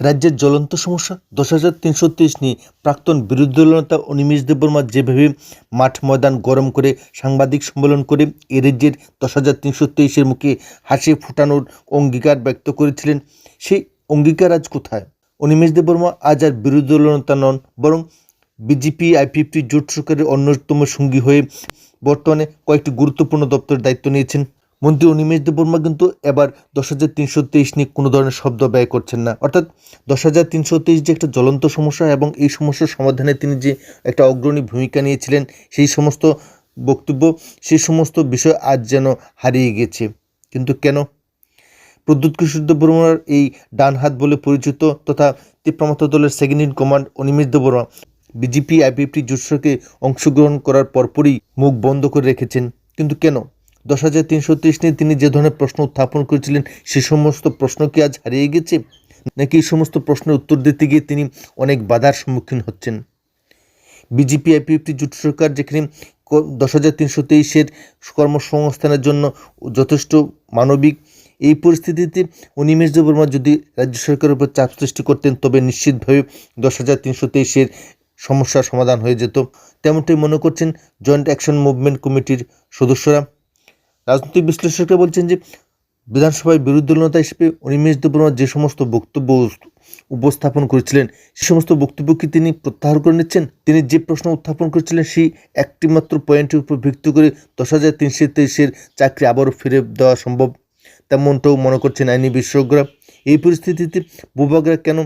রাজ্যের জ্বলন্ত সমস্যা। দশ হাজার তিনশো তেইশ নিয়ে প্রাক্তন বিরোধী দলনেতা অনিমেষ দেববর্মা যেভাবে মাঠ ময়দান গরম করে সাংবাদিক সম্মেলন করে, এ রাজ্যের দশ হাজার তিনশো তেইশের মুখে হাসি ফোটানোর অঙ্গীকার ব্যক্ত করেছিলেন, সেই অঙ্গীকার আজ কোথায়? অনিমেষ দেববর্মা আজ আর বিরোধী দলনেতা নন, বরং বিজেপি আইপিএফটি জোট সরকারের অন্যতম সঙ্গী হয়ে বর্তমানে কয়েকটি গুরুত্বপূর্ণ দপ্তরের দায়িত্ব নিয়েছেন। মন্ত্রী অনিমেষ দেববর্মা কিন্তু এবার দশ হাজার তিনশো তেইশ নিয়ে কোনো ধরনের শব্দ ব্যয় করছেন না। অর্থাৎ দশ হাজার তিনশো তেইশ যে একটা জ্বলন্ত সমস্যা এবং এই সমস্যার সমাধানে তিনি যে একটা অগ্রণী ভূমিকা নিয়েছিলেন, সেই সমস্ত বক্তব্য, সেই সমস্ত বিষয় আজ যেন হারিয়ে গেছে। কিন্তু কেন? প্রদ্যুৎ কিশোর দেববর্মার এই ডান হাত বলে পরিচিত তথা তীব্রমাত্র দলের second in command Animesh Debbarma BJP IPFT জোটসকে অংশগ্রহণ করার পরপরই মুখ বন্ধ করে রেখেছেন। কিন্তু কেন? দশ হাজার তিনশো তেইশ নিয়ে তিনি যে ধরনের প্রশ্ন উত্থাপন করেছিলেন, সে সমস্ত প্রশ্ন কি আজ হারিয়ে গেছে? নাকি এই সমস্ত প্রশ্নের উত্তর দিতে গিয়ে তিনি অনেক বাধার সম্মুখীন হচ্ছেন? বিজেপি, আইপিএফটি, জোট সরকার যেখানে দশ হাজার তিনশো তেইশের কর্মসংস্থানের জন্য যথেষ্ট মানবিক, এই পরিস্থিতিতে অনিমেষ দেববর্মা যদি রাজ্য সরকারের উপর চাপ সৃষ্টি করতেন, তবে নিশ্চিতভাবে দশ হাজার তিনশো তেইশের সমস্যার সমাধান হয়ে যেত। তেমনটাই মনে করছেন জয়েন্ট অ্যাকশন মুভমেন্ট কমিটির সদস্যরা। রাজনৈতিক বিশ্লেষকরা বলছেন যে বিধানসভায় বিরোধী দলনেতা হিসেবে অনিমেষ দেববর্মা যে সমস্ত বক্তব্য উপস্থাপন করেছিলেন, সে সমস্ত বক্তব্য কি তিনি প্রত্যাহার করে নিচ্ছেন? তিনি যে প্রশ্ন উত্থাপন করেছিলেন, সেই একটি মাত্র পয়েন্টের উপর ভিত্তি করে দশ হাজার তিনশো তেইশের চাকরি আবারও ফিরে দেওয়া সম্ভব? তেমনটাও মনে করছেন আইনি বিশেষজ্ঞরা। এই পরিস্থিতিতে বুবাগরা কেন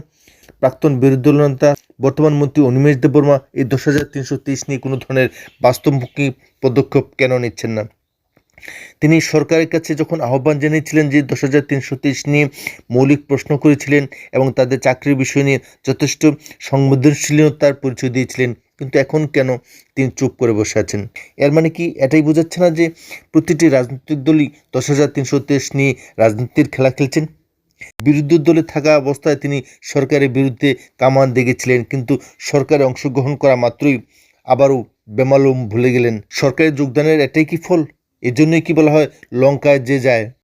প্রাক্তন বিরোধী দলনেতা বর্তমান মন্ত্রী অনিমেষ দেববর্মা এই দশ হাজার তিনশো তেইশ নিয়ে কোনো ধরনের বাস্তবমুখী পদক্ষেপ কেন নিচ্ছেন না? তিনি সরকারের কাছে যখন আহ্বান জানিয়েছিলেন যে দশ হাজার তিনশো তেইশ নিয়ে মৌলিক প্রশ্ন করেছিলেন এবং তাদের চাকরির বিষয় নিয়ে যথেষ্ট সংবেদনশীলতার পরিচয় দিয়েছিলেন, কিন্তু এখন কেন তিনি চুপ করে বসে আছেন? এর মানে কি? এটাই বোঝাচ্ছে না যে প্রতিটি রাজনৈতিক দলই দশ হাজার তিনশো তেইশ নিয়ে রাজনীতির খেলা খেলছেন? বিরোধী দলে থাকা অবস্থায় তিনি সরকারের বিরুদ্ধে কামান দেখেছিলেন কিন্তু সরকারে অংশগ্রহণ করা মাত্রই আবারও বেমালুম ভুলে গেলেন। সরকারের যোগদানের এটাই কি ফল? এজন্যই কি বলা হয় লঙ্কায় যে যায়।